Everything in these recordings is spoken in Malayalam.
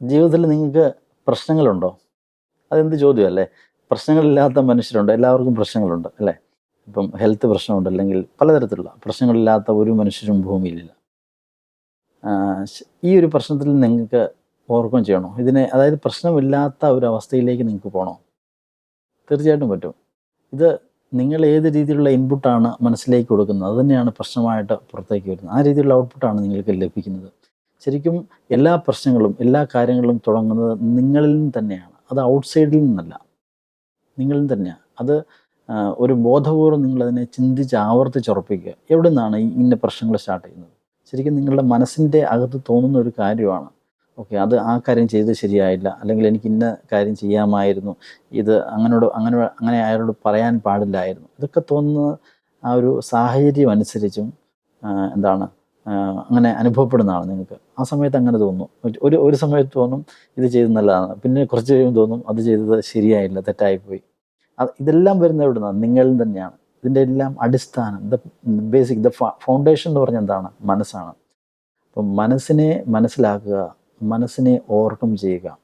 ജീവിതത്തിൽ നിങ്ങൾക്ക് പ്രശ്നങ്ങളുണ്ടോ? അതെന്ത് ചോദ്യമല്ലേ? പ്രശ്നങ്ങളില്ലാത്ത മനുഷ്യരുണ്ട്. എല്ലാവർക്കും പ്രശ്നങ്ങളുണ്ട് അല്ലേ? ഇപ്പം ഹെൽത്ത് പ്രശ്നമുണ്ട് അല്ലെങ്കിൽ പലതരത്തിലുള്ള പ്രശ്നങ്ങളില്ലാത്ത ഒരു മനുഷ്യരും ഭൂമിയിലില്ല. ഈ ഒരു പ്രശ്നത്തിൽ നിങ്ങൾക്ക് ഓർക്കുകയും ചെയ്യണോ? ഇതിനെ അതായത് പ്രശ്നമില്ലാത്ത ഒരു അവസ്ഥയിലേക്ക് നിങ്ങൾക്ക് പോകണോ തീർച്ചയായിട്ടും പറ്റും. ഇത് നിങ്ങൾ ഏത് രീതിയിലുള്ള ഇൻപുട്ടാണ് മനസ്സിലേക്ക് കൊടുക്കുന്നത്? അത് തന്നെയാണ് പ്രശ്നമായിട്ട് പുറത്തേക്ക് വരുന്നത്. ആ രീതിയിലുള്ള ഔട്ട്പുട്ടാണ് നിങ്ങൾക്ക് ലഭിക്കുന്നത്. ശരിക്കും എല്ലാ പ്രശ്നങ്ങളും എല്ലാ കാര്യങ്ങളും തുടങ്ങുന്നത് നിങ്ങളിൽ നിന്ന് തന്നെയാണ്. അത് ഔട്ട്സൈഡിൽ നിന്നല്ല. നിങ്ങളിൽ നിന്ന് തന്നെയാണ്. അത് ഒരു ബോധപൂർവം നിങ്ങളതിനെ ചിന്തിച്ച് ആവർത്തിച്ചുറപ്പിക്കുക. എവിടെ നിന്നാണ് ഈ ഇന്ന പ്രശ്നങ്ങൾ സ്റ്റാർട്ട് ചെയ്യുന്നത്? ശരിക്കും നിങ്ങളുടെ മനസ്സിന്റെ അകത്ത് തോന്നുന്ന ഒരു കാര്യമാണ്. ഓക്കെ അത് ആ കാര്യം ചെയ്ത് ശരിയായില്ല അല്ലെങ്കിൽ എനിക്ക് ഇന്ന കാര്യം ചെയ്യാമായിരുന്നു ഇത് അങ്ങനോട് അങ്ങനെ അങ്ങനെ അയാളോട് പറയാൻ പാടില്ലായിരുന്നു. ഇതൊക്കെ തോന്നുന്ന ആ ഒരു സാഹചര്യം അനുസരിച്ചും എന്താണ് അങ്ങനെ അനുഭവപ്പെടുന്നതാണ് നിങ്ങൾക്ക്. ആ സമയത്ത് അങ്ങനെ തോന്നും ഒരു- ഒരു സമയത്ത് തോന്നും ഇത് ചെയ്ത് നല്ലതാണ്. പിന്നെ കുറച്ച് കഴിയുമ്പോൾ തോന്നും അത് ചെയ്തത് ശരിയായില്ല തെറ്റായിപ്പോയി. അത് ഇതെല്ലാം വരുന്ന എവിടെ നിന്നാണ് നിങ്ങളിൽ തന്നെയാണ്. ഇതിന്റെ എല്ലാം അടിസ്ഥാനം ദ ബേസിക് ദ ഫൗണ്ടേഷൻ എന്ന് പറഞ്ഞാൽ എന്താണ്? മനസ്സാണ്. അപ്പം മനസ്സിനെ മനസ്സിലാക്കുക മനസ്സിനെ ഓവർകം ചെയ്യുക.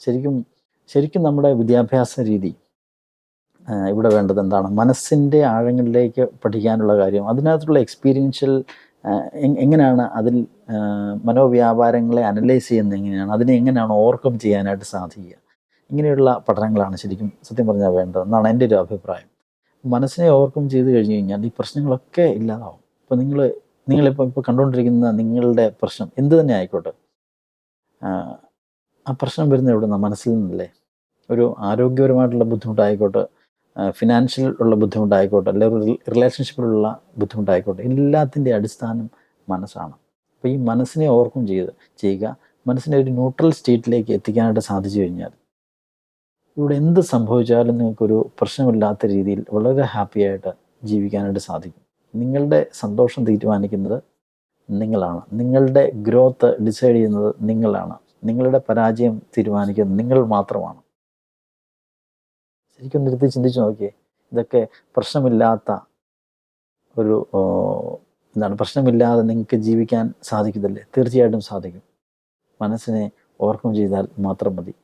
ശരിക്കും ശരിക്കും നമ്മുടെ വിദ്യാഭ്യാസ രീതി ഇവിടെ വേണ്ടത് എന്താണ്? മനസ്സിന്റെ ആഴങ്ങളിലേക്ക് പഠിക്കാനുള്ള കാര്യം. അതിനകത്തുള്ള എക്സ്പീരിയൻഷ്യൽ എങ്ങനെയാണ് അതിൽ മനോവ്യാപാരങ്ങളെ അനലൈസ് ചെയ്യുന്നത് എങ്ങനെയാണ്? അതിനെ എങ്ങനെയാണ് ഓവർകം ചെയ്യാനായിട്ട് സാധിക്കുക? ഇങ്ങനെയുള്ള പഠനങ്ങളാണ് ശരിക്കും സത്യം പറഞ്ഞാൽ വേണ്ടത് എന്നാണ് എന്റെ ഒരു അഭിപ്രായം. മനസ്സിനെ ഓവർകം ചെയ്ത് കഴിഞ്ഞ് കഴിഞ്ഞാൽ ഈ പ്രശ്നങ്ങളൊക്കെ ഇല്ലാതാവും. ഇപ്പോൾ നിങ്ങൾ നിങ്ങളിപ്പോൾ ഇപ്പോൾ കണ്ടുകൊണ്ടിരിക്കുന്ന നിങ്ങളുടെ പ്രശ്നം എന്ത് തന്നെ ആയിക്കോട്ടെ. ആ, ആ പ്രശ്നം വരുന്നത് എവിടെ നിന്നാണ് മനസ്സിൽ നിന്നല്ലേ. ഒരു ആരോഗ്യപരമായിട്ടുള്ള ബുദ്ധിമുട്ടായിക്കോട്ടെ ഫിനാൻഷ്യൽ ഉള്ള ബുദ്ധിമുട്ടായിക്കോട്ടെ അല്ലെങ്കിൽ റിലേഷൻഷിപ്പിലുള്ള ബുദ്ധിമുട്ടായിക്കോട്ടെ എല്ലാത്തിന്റെ അടിസ്ഥാനം മനസ്സാണ്. അപ്പോൾ ഈ മനസ്സിനെ ഓർക്കും ചെയ്ത് ചെയ്യുക മനസ്സിനെ ഒരു ന്യൂട്രൽ സ്റ്റേറ്റിലേക്ക് എത്തിക്കാനായിട്ട് സാധിച്ചു കഴിഞ്ഞാൽ ഇവിടെ എന്ത് സംഭവിച്ചാലും നിങ്ങൾക്കൊരു പ്രശ്നമില്ലാത്ത രീതിയിൽ വളരെ ഹാപ്പിയായിട്ട് ജീവിക്കാനായിട്ട് സാധിക്കും. നിങ്ങളുടെ സന്തോഷം തീരുമാനിക്കുന്നത് നിങ്ങളാണ്. നിങ്ങളുടെ ഗ്രോത്ത് ഡിസൈഡ് ചെയ്യുന്നത് നിങ്ങളാണ്. നിങ്ങളുടെ പരാജയം തീരുമാനിക്കുന്നത് നിങ്ങൾ മാത്രമാണ്. ശരിക്കും നിർത്തി ചിന്തിച്ച് നോക്കിയേ. ഇതൊക്കെ പ്രശ്നമില്ലാത്ത ഒരു എന്താണ് പ്രശ്നമില്ലാതെ നിങ്ങൾക്ക് ജീവിക്കാൻ സാധിക്കുന്നില്ലേ? തീർച്ചയായിട്ടും സാധിക്കും. മനസ്സിനെ ഓവർകം ചെയ്താൽ മാത്രം മതി.